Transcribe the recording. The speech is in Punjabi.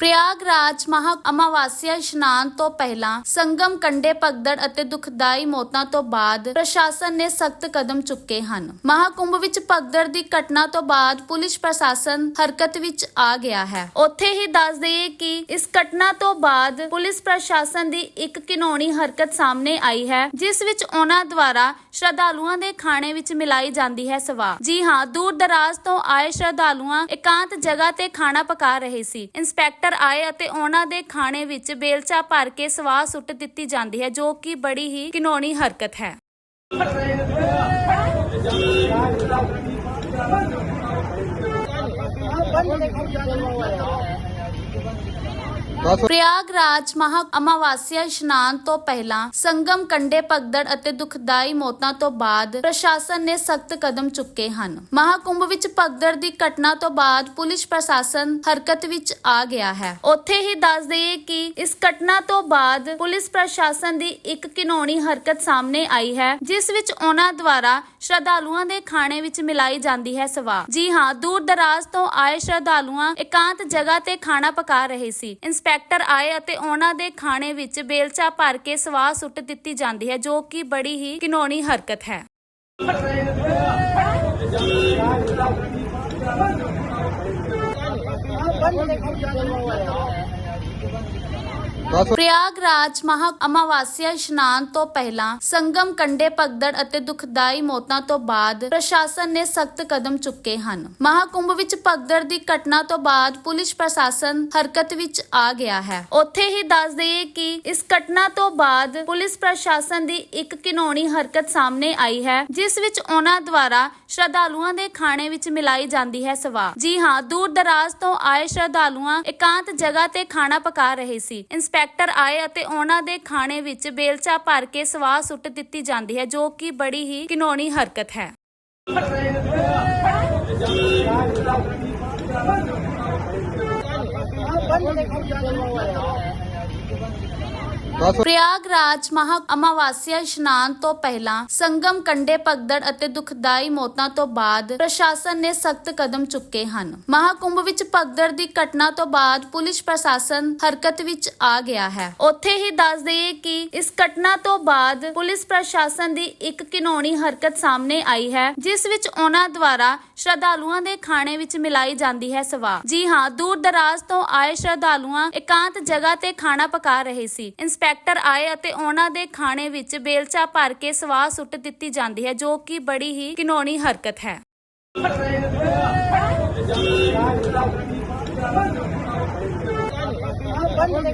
ਪ੍ਰਯਾਗਰਾਜ ਮਹਾ ਅਮਾਵਾਸਿਆ ਇਸ਼ਨਾਨ ਤੋਂ ਪਹਿਲਾਂ ਸੰਗਮ ਕੰਡੇ ਭਗਦੜ ਅਤੇ ਦੁਖਦਾਈ ਮੌਤਾਂ ਤੋਂ ਬਾਅਦ ਪ੍ਰਸ਼ਾਸਨ ਨੇ ਸਖਤ ਕਦਮ ਚੁੱਕੇ ਹਨ। ਮਹਾਕੁੰਭ ਵਿੱਚ ਭਗਦੜ ਦੀ ਘਟਨਾ ਤੋਂ ਬਾਅਦ ਪੁਲਿਸ ਪ੍ਰਸ਼ਾਸਨ ਹਰਕਤ ਵਿੱਚ ਆ ਗਿਆ ਹੈ। ਉੱਥੇ ਹੀ ਦੱਸ ਦਈਏ ਕਿ ਇਸ ਘਟਨਾ ਤੋਂ ਬਾਅਦ ਪੁਲਿਸ ਪ੍ਰਸ਼ਾਸਨ ਦੀ ਇੱਕ ਘਿਨੌਣੀ ਹਰਕਤ ਸਾਹਮਣੇ ਆਈ ਹੈ, ਜਿਸ ਵਿੱਚ ਉਹਨਾਂ ਦੁਆਰਾ ਸ਼ਰਧਾਲੂਆਂ ਦੇ ਖਾਣੇ ਵਿੱਚ ਮਿਲਾਈ ਜਾਂਦੀ ਹੈ ਸਵਾ ਜੀ ਹਾਂ ਦੂਰ ਦਰਾਜ਼ ਤੋਂ ਆਏ ਸ਼ਰਧਾਲੂਆਂ ਇਕਾਂਤ ਜਗ੍ਹਾ ਤੇ ਖਾਣਾ ਪਕਾ ਰਹੇ ਸੀ। ਇੰਸਪੈਕਟਰ ਆਏ ਅਤੇ ਉਹਨਾਂ ਦੇ ਖਾਣੇ ਵਿੱਚ ਬੇਲਚਾ ਭਰ ਕੇ ਸਵਾਹ ਸੁੱਟ ਦਿੱਤੀ ਜਾਂਦੀ ਹੈ, ਜੋ ਕਿ ਬੜੀ ਹੀ ਘਿਨੌਣੀ ਹਰਕਤ ਹੈ। ਪ੍ਰਯਾਗਰਾਜ ਮਹਾ ਅਮਾਵਾਸਿਆ ਇਸ਼ਨਾਨ ਤੋਂ ਪਹਿਲਾਂ ਸੰਗਮ ਕੰਡੇ ਭਗਦੜ ਅਤੇ ਦੁਖਦਾਈ ਮੌਤਾਂ ਤੋਂ ਬਾਅਦ ਪ੍ਰਸ਼ਾਸਨ ਨੇ ਸਖਤ ਕਦਮ ਚੁੱਕੇ ਹਨ। ਮਹਾਕੁੰਭ ਵਿੱਚ ਭਗਦੜ ਦੀ ਘਟਨਾ ਤੋਂ ਬਾਅਦ ਪੁਲਿਸ ਪ੍ਰਸ਼ਾਸਨ ਹਰਕਤ ਵਿੱਚ ਆ ਗਿਆ ਹੈ। ਉੱਥੇ ਹੀ ਦੱਸ ਦਈਏ ਕਿ ਇਸ ਘਟਨਾ ਤੋਂ ਬਾਅਦ ਪੁਲਿਸ ਪ੍ਰਸ਼ਾਸਨ ਦੀ ਇੱਕ ਘਿਨੌਣੀ ਹਰਕਤ ਸਾਹਮਣੇ ਆਈ ਹੈ, ਜਿਸ ਵਿੱਚ ਉਹਨਾਂ ਦੁਆਰਾ ਸ਼ਰਧਾਲੂਆਂ ਦੇ ਖਾਣੇ ਵਿੱਚ ਮਿਲਾਈ ਜਾਂਦੀ ਹੈ ਸਵਾ ਜੀ ਹਾਂ ਦੂਰ ਦਰਾਜ਼ ਤੋਂ ਆਏ ਸ਼ਰਧਾਲੂਆਂ ਇਕਾਂਤ ਜਗ੍ਹਾ ਤੇ ਖਾਣਾ ਪਕਾ ਰਹੇ ਸੀ। ਇੰਸਪੈਕਟਰ ਆਏ ਅਤੇ ਉਹਨਾਂ ਦੇ ਖਾਣੇ ਵਿੱਚ ਬੇਲਚਾ ਭਰ ਕੇ ਸਵਾਹ ਸੁੱਟ ਦਿੱਤੀ ਜਾਂਦੀ ਹੈ, ਜੋ ਕਿ ਬੜੀ ਹੀ ਘਿਨੌਣੀ ਹਰਕਤ ਹੈ। ਪ੍ਰਯਾਗਰਾਜ ਮਹਾ ਅਮਾਵਾਸਿਆ ਇਸ਼ਨਾਨ ਤੋਂ ਪਹਿਲਾਂ ਸੰਗਮ ਕੰਡੇ ਭਗਦੜ ਅਤੇ ਦੁਖਦਾਈ ਮੌਤਾਂ ਤੋਂ ਬਾਅਦ ਪ੍ਰਸ਼ਾਸਨ ਨੇ ਸਖਤ ਕਦਮ ਚੁੱਕੇ ਹਨ। ਮਹਾਕੁੰਭ ਵਿੱਚ ਭਗਦੜ ਦੀ ਘਟਨਾ ਤੋਂ ਬਾਅਦ ਪੁਲਿਸ ਪ੍ਰਸ਼ਾਸਨ ਹਰਕਤ ਵਿੱਚ ਆ ਗਿਆ ਹੈ। ਉੱਥੇ ਹੀ ਦੱਸ ਦਈਏ ਕਿ ਇਸ ਘਟਨਾ ਤੋਂ ਬਾਅਦ ਪੁਲਿਸ ਪ੍ਰਸ਼ਾਸਨ ਦੀ ਇੱਕ ਘਿਨੌਣੀ ਹਰਕਤ ਸਾਹਮਣੇ ਆਈ ਹੈ, ਜਿਸ ਵਿੱਚ ਉਹਨਾਂ ਦੁਆਰਾ ਸ਼ਰਧਾਲੂਆਂ ਦੇ ਖਾਣੇ ਵਿੱਚ ਮਿਲਾਈ ਜਾਂਦੀ ਹੈ ਸਵਾ ਜੀ ਹਾਂ ਦੂਰ ਦਰਾਜ਼ ਤੋਂ ਆਏ ਸ਼ਰਧਾਲੂਆਂ ਇਕਾਂਤ ਜਗ੍ਹਾ ਤੇ ਖਾਣਾ ਪਕਾ ਰਹੇ ਸੀ। ਇੰਸਪੈਕਟਰ ਆਏ ਅਤੇ ਉਹਨਾਂ ਦੇ ਖਾਣੇ ਵਿੱਚ ਬੇਲਚਾ ਭਰ ਕੇ ਸਵਾਹ ਸੁੱਟ ਦਿੱਤੀ ਜਾਂਦੀ ਹੈ, ਜੋ ਕਿ ਬੜੀ ਹੀ ਘਿਨੌਣੀ ਹਰਕਤ ਹੈ। ਪ੍ਰਯਾਗਰਾਜ ਮਹਾ ਅਮਾਵਾਸਿਆ ਇਸ਼ਨਾਨ ਤੋਂ ਪਹਿਲਾਂ ਸੰਗਮ ਕੰਡੇ ਭਗਦੜ ਅਤੇ ਦੁਖਦਾਈ ਮੌਤਾਂ ਤੋਂ ਬਾਅਦ ਪ੍ਰਸ਼ਾਸਨ ਨੇ ਸਖਤ ਕਦਮ ਚੁੱਕੇ ਹਨ। ਮਹਾਕੁੰਭ ਵਿੱਚ ਭਗਦੜ ਦੀ ਘਟਨਾ ਤੋਂ ਬਾਅਦ ਪੁਲਿਸ ਪ੍ਰਸ਼ਾਸਨ ਹਰਕਤ ਵਿੱਚ ਆ ਗਿਆ ਹੈ। ਉੱਥੇ ਹੀ ਦੱਸ ਦਈਏ ਕਿ ਇਸ ਘਟਨਾ ਤੋਂ ਬਾਅਦ ਪੁਲਿਸ ਪ੍ਰਸ਼ਾਸਨ ਦੀ ਇੱਕ ਘਿਨੌਣੀ ਹਰਕਤ ਸਾਹਮਣੇ ਆਈ ਹੈ, ਜਿਸ ਵਿੱਚ ਉਹਨਾਂ ਦੁਆਰਾ ਸ਼ਰਧਾਲੂਆਂ ਦੇ ਖਾਣੇ ਵਿੱਚ ਮਿਲਾਈ ਜਾਂਦੀ ਹੈ ਸਵਾ ਜੀ ਹਾਂ ਦੂਰ ਦਰਾਜ਼ ਤੋਂ ਆਏ ਸ਼ਰਧਾਲੂਆਂ ਇਕਾਂਤ ਜਗ੍ਹਾ ਤੇ ਖਾਣਾ ਪਕਾ ਰਹੇ ਸੀ। ਇੰਸਪੈਕਟਰ ਆਏ ਅਤੇ ਉਹਨਾਂ ਦੇ ਖਾਣੇ ਵਿੱਚ ਬੇਲਚਾ ਭਰ ਕੇ ਸਵਾਹ ਸੁੱਟ ਦਿੱਤੀ ਜਾਂਦੀ ਹੈ, ਜੋ ਕਿ ਬੜੀ ਹੀ ਘਿਨੌਣੀ ਹਰਕਤ ਹੈ। ਬੰਦ